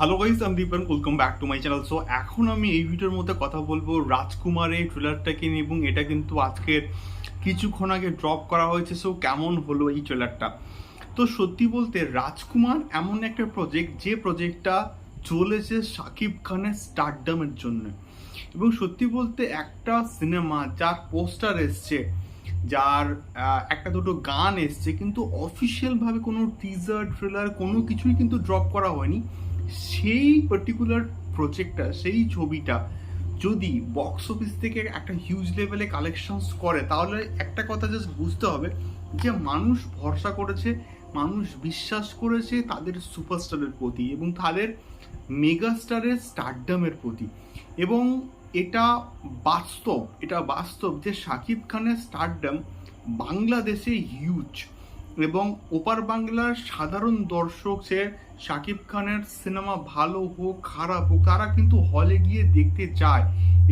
Hello guys আমি Dipan welcome back to my channel so এখন আমি এই ভিডিওর মধ্যে কথা বলব রাজকুমারের ট্রেলারটাকে নিয়ে এবং এটা কিন্তু আজকের কিছুক্ষণ আগে ড্রপ করা হয়েছে। সো কেমন হলো এই ট্রেলারটা তো সত্যি বলতে রাজকুমার এমন একটা প্রজেক্ট যে প্রজেক্টটা চলেছে শাকিব খানের স্টারডামের জন্য। এবং সত্যি বলতে একটা সিনেমা যার পোস্টার এসছে, যার একটা দুটো গান এসছে, কিন্তু অফিসিয়ালভাবে কোনো টিজার ট্রেলার কোনো কিছুই কিন্তু ড্রপ করা হয়নি। সেই পার্টিকুলার প্রজেক্টটা সেই ছবিটা যদি বক্স অফিস থেকে একটা হিউজ লেভেলে কালেকশনস করে, তাহলে একটা কথা জাস্ট বুঝতে হবে যে মানুষ ভরসা করেছে, মানুষ বিশ্বাস করেছে তাদের সুপারস্টারের প্রতি এবং তাদের মেগাস্টারের স্টারডামের প্রতি এবং এটা বাস্তব এটা বাস্তব যে শাকিব খানের স্টারডাম বাংলাদেশে হিউজ এবং ওপার বাংলার সাধারণ দর্শক সে শাকিব খানের সিনেমা ভালো হোক, খারাপ হোক, তারা কিন্তু হলে গিয়ে দেখতে চায়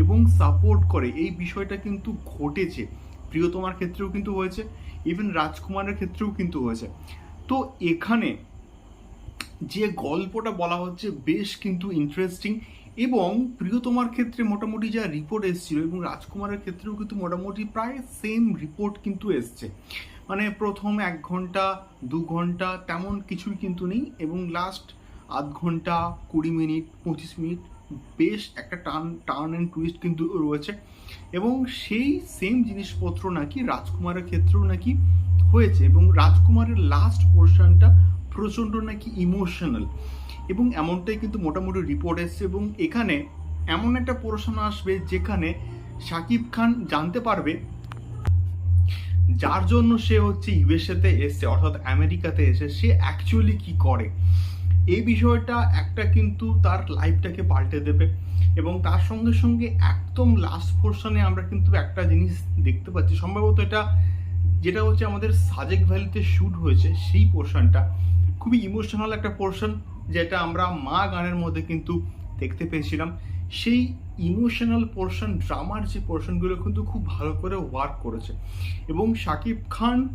এবং সাপোর্ট করে। এই বিষয়টা কিন্তু ঘটেছে। প্রিয়তমার ক্ষেত্রেও কিন্তু হয়েছে ইভেন রাজকুমারের ক্ষেত্রেও কিন্তু হয়েছে। তো এখানে যে গল্পটা বলা হচ্ছে, বেশ কিন্তু ইন্টারেস্টিং এবং প্রিয়তমার ক্ষেত্রে মোটামুটি যা রিপোর্ট এসেছিল এবং রাজকুমারের ক্ষেত্রেও কিন্তু মোটামুটি প্রায় সেম রিপোর্ট কিন্তু এসছে। মানে প্রথম এক ঘণ্টা, দু ঘণ্টা তেমন কিছুই কিন্তু নেই এবং লাস্ট আধ ঘণ্টা, কুড়ি মিনিট, পঁচিশ মিনিট বেশ একটা টার্ন টার্ন অ্যান্ড টুইস্ট কিন্তু রয়েছে এবং সেই সেম জিনিসপত্র নাকি রাজকুমারের ক্ষেত্রেও নাকি হয়েছে এবং রাজকুমারের লাস্ট পোর্শনটা প্রচণ্ড নাকি ইমোশনাল এবং এমনটাই কিন্তু মোটামুটি রিপোর্ট এসছে এবং এখানে এমন একটা পোর্শন আসবে যেখানে শাকিব খান জানতে পারবে যার জন্য সে হচ্ছে ইউএসএতে এসছে, অর্থাৎ আমেরিকাতে এসে সে অ্যাকচুয়ালি কি করে। এই বিষয়টা একটা কিন্তু তার লাইফটাকে পাল্টে দেবে এবং তার সঙ্গে সঙ্গে একদম লাস্ট পোর্শনে আমরা কিন্তু একটা জিনিস দেখতে পাচ্ছি। সম্ভবত এটা, যেটা হচ্ছে আমাদের সাজেক ভ্যালিতে শ্যুট হয়েছে সেই পোর্শনটা খুবই ইমোশনাল একটা পোর্শন যেটা আমরা মা গানের মধ্যে কিন্তু দেখতে পেয়েছিলাম, সেই ইমোশনাল পোর্শন ড্রামার যে পোর্শনগুলো কিন্তু খুব ভালো করে ওয়ার্ক করেছে। এবং শাকিব খান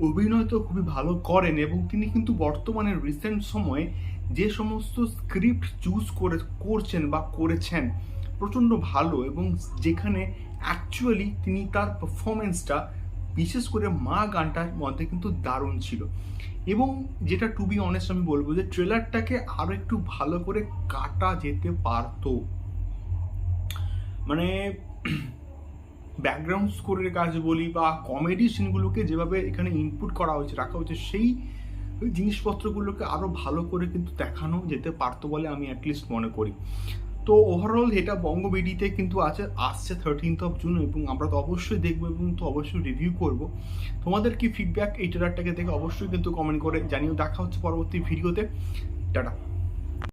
অভিনয় তো খুবই ভালো করেন এবং তিনি কিন্তু বর্তমানে রিসেন্ট সময়ে যে সমস্ত স্ক্রিপ্ট চুজ করে, করছেন বা করেছেন, প্রচণ্ড ভালো এবং যেখানে অ্যাকচুয়ালি তিনি তার পারফরমেন্সটা বিশেষ করে মা গানটার মধ্যে কিন্তু দারুণ ছিল। এবং যেটা টু বি অনেস্ট আমি বলব যে ট্রেলারটাকে আরও একটু ভালো করে কাটা যেতে পারতো। মানে ব্যাকগ্রাউন্ড স্কোরের কাজ বলি বা কমেডি সিনগুলোকে যেভাবে এখানে ইনপুট করা হয়েছে, রাখা হয়েছে, সেই জিনিসপত্রগুলোকে আরও ভালো করে কিন্তু দেখানো যেতে পারতো বলে আমি অ্যাটলিস্ট মনে করি। তো ওভারঅল এটা বঙ্গবিডিতে কিন্তু আছে, আসছে থার্টিনথ অফ জুন এবং আমরা তো অবশ্যই দেখব এবং তো অবশ্যই রিভিউ করব। তোমাদের কি ফিডব্যাক এই ট্রেলারটাকে দেখে অবশ্যই কিন্তু কমেন্ট করে জানিয়ে দেখা হচ্ছে পরবর্তী ভিডিওতে টাটা।